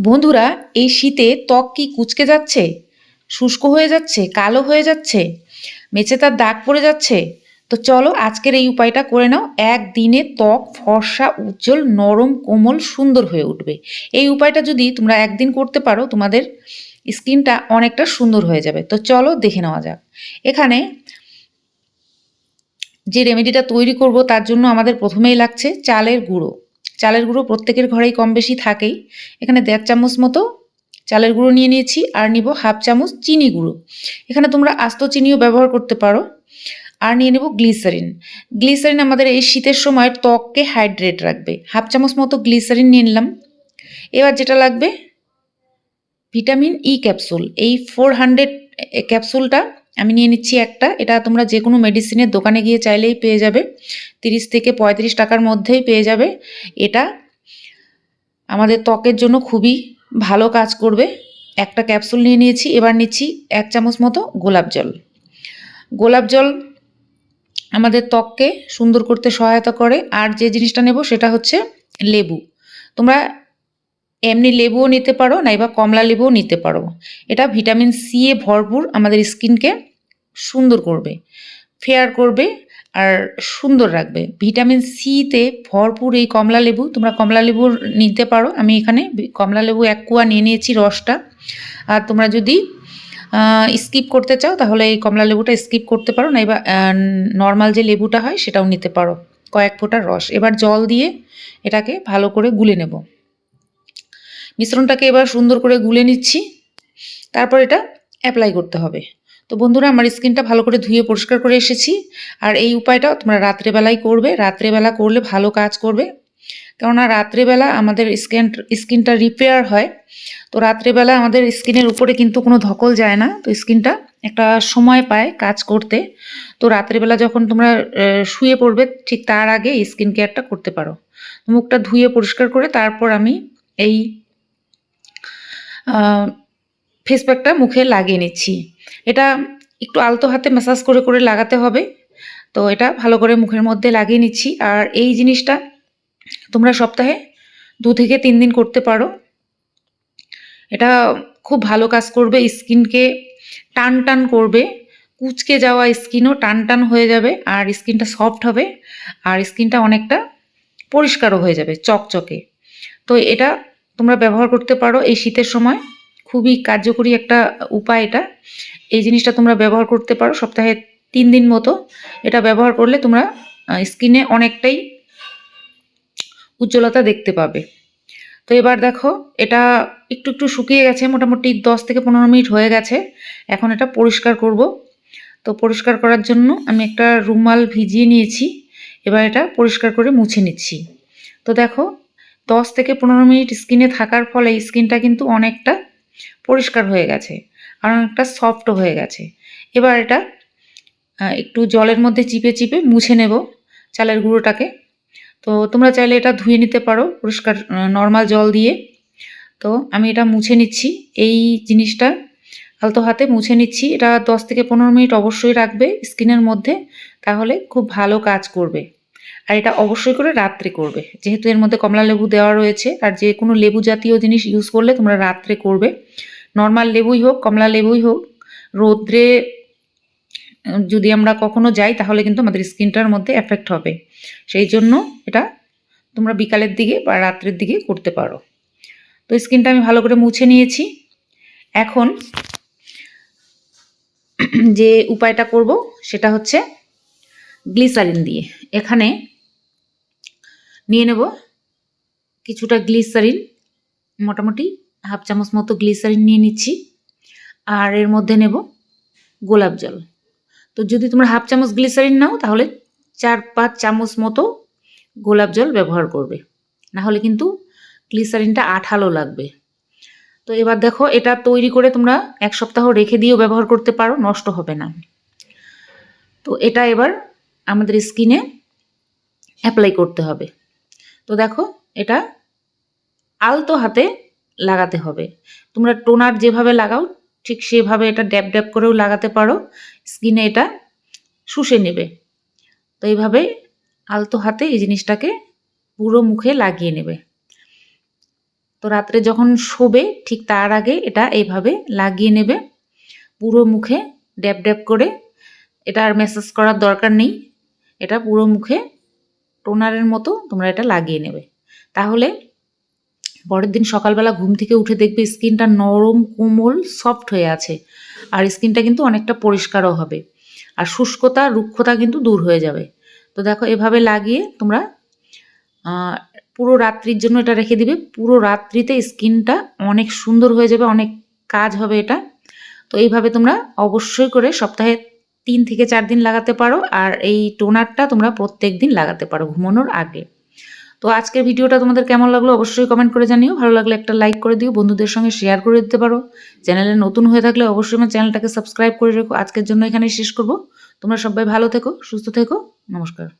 বন্ধুরা, এই শীতে ত্বক কি কুচকে যাচ্ছে? শুষ্ক হয়ে যাচ্ছে, কালো হয়ে যাচ্ছে মেচে তার দাগ পড়ে যাচ্ছে? তো চলো আজকের এই উপায়টা করে নাও। একদিনে ত্বক, ফর্সা, উজ্জ্বল, নরম, কোমল, সুন্দর হয়ে উঠবে। এই উপায়টা যদি তোমরা একদিন করতে পারো, তোমাদের স্কিনটা অনেকটা সুন্দর হয়ে যাবে। তো চলো দেখে নেওয়া যাক। এখানে যে রেমেডিটা তৈরি করব, তার জন্য আমাদের প্রথমেই লাগছে চালের গুঁড়ো। চালের গুঁড়ো প্রত্যেকের ঘরেই কম বেশি থাকেই। এখানে দেড় চামচ মতো চালের গুঁড়ো নিয়ে নিয়েছি আর নিব হাফ চামচ চিনি গুঁড়ো। এখানে তোমরা আস্ত চিনিও ব্যবহার করতে পারো। আর নিয়ে নেব গ্লিসারিন। গ্লিসারিন আমাদের এই শীতের সময় ত্বককে হাইড্রেট রাখবে। হাফ চামচ মতো গ্লিসারিন নিয়ে নিলাম। এবার যেটা লাগবে, ভিটামিন ই ক্যাপসুল। এই ফোর হান্ড্রেড ক্যাপসুলটা আমি নিয়ে নিচ্ছি একটা। এটা তোমরা যে কোনো মেডিসিনের দোকানে গিয়ে চাইলেই পেয়ে যাবে। তিরিশ থেকে পঁয়ত্রিশ টাকার মধ্যেই পেয়ে যাবে। এটা আমাদের ত্বকের জন্য খুবই ভালো কাজ করবে। একটা ক্যাপসুল নিয়ে নিয়েছি, এবার নিচ্ছি এক চামচ মতো গোলাপ জল। গোলাপ জল আমাদের ত্বককে সুন্দর করতে সহায়তা করে। আর যে জিনিসটা নেব সেটা হচ্ছে লেবু। তোমরা এমনি লেবুও নিতে পারো, নাইবা কমলা লেবুও নিতে পারো। এটা ভিটামিন সি এ ভরপুর আমাদের স্কিনকে সুন্দর করবে ফেয়ার করবে আর সুন্দর রাখবে। ভিটামিন সিতে ভরপুর এই কমলা লেবু, তোমরা কমলা লেবু নিতে পারো। আমি এখানে কমলা লেবু এক কুয়া নিয়ে নিয়েছি রসটা। আর তোমরা যদি স্কিপ করতে চাও, তাহলে এই কমলা লেবুটা স্কিপ করতে পারো। না এবার নর্মাল যে লেবুটা হয়, সেটাও নিতে পারো। কয়েক ফোঁটা রস। এবার জল দিয়ে এটাকে ভালো করে গুলে নেব। মিশ্রণটাকে এবার সুন্দর করে গুলে নিচ্ছি। তারপর এটা অ্যাপ্লাই করতে হবে। তো বন্ধুরা, আমার স্কিনটা ভালো করে ধুয়ে পরিষ্কার করে এসেছি। আর এই উপায়টাও তোমরা রাত্রেবেলাই করবে। রাত্রেবেলা করলে ভালো কাজ করবে। কেননা রাত্রেবেলা আমাদের স্কিন, স্কিনটা রিপেয়ার হয়। তো রাত্রেবেলা আমাদের স্কিনের উপরে কিন্তু কোনো ধকল যায় না। তো স্কিনটা একটা সময় পায় কাজ করতে। তো রাত্রেবেলা যখন তোমরা শুয়ে পড়বে, ঠিক তার আগে স্কিন কেয়ারটা করতে পারো। মুখটা ধুয়ে পরিষ্কার করে তারপর আমি এই ফেস প্যাকটা মুখে লাগিয়ে নিচ্ছি। এটা একটু আলতো হাতে ম্যাসাজ করে করে লাগাতে হবে। তো এটা ভালো করে মুখের মধ্যে লাগিয়ে নিচ্ছি। আর এই জিনিসটা তোমরা সপ্তাহে দু থেকে তিন দিন করতে পারো। এটা খুব ভালো কাজ করবে, স্কিনকে টান টান করবে। কুচকে যাওয়া স্কিনও টান টান হয়ে যাবে আর স্কিনটা সফট হবে আর স্কিনটা অনেকটা পরিষ্কারও হয়ে যাবে, চকচকে। তো এটা তোমরা ব্যবহার করতে পারো এই শীতের সময়। খুবই কার্যকরী একটা উপায় এটা। এই জিনিসটা তোমরা ব্যবহার করতে পারো সপ্তাহে তিন দিন মতো। এটা ব্যবহার করলে তোমরা স্কিনে অনেকটাই উজ্জ্বলতা দেখতে পাবে। তো এবার দেখো, এটা একটু একটু শুকিয়ে গেছে, মোটামুটি দশ থেকে পনেরো মিনিট হয়ে গেছে। এখন এটা পরিষ্কার করব। তো পরিষ্কার করার জন্য আমি একটা রুমাল ভিজিয়ে নিয়েছি। এবার এটা পরিষ্কার করে মুছে নিচ্ছি। তো দেখো, দশ থেকে পনেরো মিনিট স্কিনে থাকার ফলে স্কিনটা কিন্তু অনেকটা পরিষ্কার হয়ে গেছে আর অনেকটা সফটও হয়ে গেছে। এবার এটা একটু জলের মধ্যে চিপে চিপে মুছে নেব চালের গুঁড়োটাকে। তো তোমরা চাইলে এটা ধুয়ে নিতে পারো পরিষ্কার নর্মাল জল দিয়ে। তো আমি এটা মুছে নিচ্ছি, এই জিনিসটা আলতো হাতে মুছে নিচ্ছি। এটা দশ থেকে পনেরো মিনিট অবশ্যই রাখবে স্কিনের মধ্যে, তাহলে খুব ভালো কাজ করবে। আর এটা অবশ্যই করে রাত্রে করবে, যেহেতু এর মধ্যে কমলা লেবু দেওয়া রয়েছে। আর যে কোনো লেবু জাতীয় জিনিস ইউজ করলে তোমরা রাত্রে করবে। নর্মাল লেবুই হোক, কমলা লেবুই হোক, রোদ্রে যদি আমরা কখনো যাই তাহলে কিন্তু আমাদের স্কিনটার মধ্যে এফেক্ট হবে। সেই জন্য এটা তোমরা বিকালের দিকে বা রাত্রের দিকে করতে পারো। তো স্কিনটা আমি ভালো করে মুছে নিয়েছি। এখন যে উপায়টা করব সেটা হচ্ছে গ্লিসারিন দিয়ে। এখানে নিয়ে নেব কিছুটা গ্লিসারিন, মোটামুটি হাফ চামচ মতো গ্লিসারিন নিয়ে নিচ্ছি। আর এর মধ্যে নেব গোলাপ জল। তো যদি তোমরা হাফ চামচ গ্লিসারিন নাও, তাহলে চার পাঁচ চামচ মতো গোলাপ জল ব্যবহার করবে। না হলে কিন্তু গ্লিসারিনটা আঠালো লাগবে। তো এবার দেখো, এটা তৈরি করে তোমরা এক সপ্তাহ রেখে দিয়েও ব্যবহার করতে পারো, নষ্ট হবে না। তো এটা এবার আমাদের স্কিনে অ্যাপ্লাই করতে হবে। তো দেখো, এটা আলতো হাতে লাগাতে হবে। তোমরা টোনার যেভাবে লাগাও, ঠিক সেভাবে এটা ড্যাব ড্যাব করেও লাগাতে পারো। স্কিনে এটা শুষে নেবে। তো এইভাবে আলতো হাতে এই জিনিসটাকে পুরো মুখে লাগিয়ে নেবে। তো রাত্রে যখন শোবে, ঠিক তার আগে এটা এইভাবে লাগিয়ে নেবে। পুরো মুখে ড্যাব ড্যাব করে, এটা আর ম্যাসাজ করার দরকার নেই। এটা পুরো মুখে টোনারের মতো তোমরা এটা লাগিয়ে নেবে। তাহলে পরের দিন সকালবেলা ঘুম থেকে উঠে দেখবে স্কিনটা নরম, কোমল সফট হয়ে আছে। আর স্কিনটা কিন্তু অনেকটা পরিষ্কারও হবে। আর শুষ্কতা, রুক্ষতা কিন্তু দূর হয়ে যাবে। তো দেখো, এভাবে লাগিয়ে তোমরা পুরো রাত্রির জন্য এটা রেখে দিবে। পুরো রাত্রিতে স্কিনটা অনেক সুন্দর হয়ে যাবে, অনেক কাজ হবে এটা। তো এইভাবে তোমরা অবশ্যই করে সপ্তাহে তিন থেকে চার দিন লাগাতে পারো। আর এই টোনারটা তোমরা প্রত্যেক দিন লাগাতে পারো ঘুমানোর আগে। তো আজকের ভিডিওটা তোমাদের কেমন লাগল অবশ্যই কমেন্ট করে জানিও। ভালো লাগলে একটা লাইক করে দিও, বন্ধুদের সঙ্গে শেয়ার করে দিতে পারো। চ্যানেলে নতুন হয়ে থাকলে অবশ্যই আমার চ্যানেলটাকে সাবস্ক্রাইব করে রেখো। আজকের জন্য এখানে শেষ করব। তোমরা সবাই ভালো থেকো, সুস্থ থেকো। নমস্কার।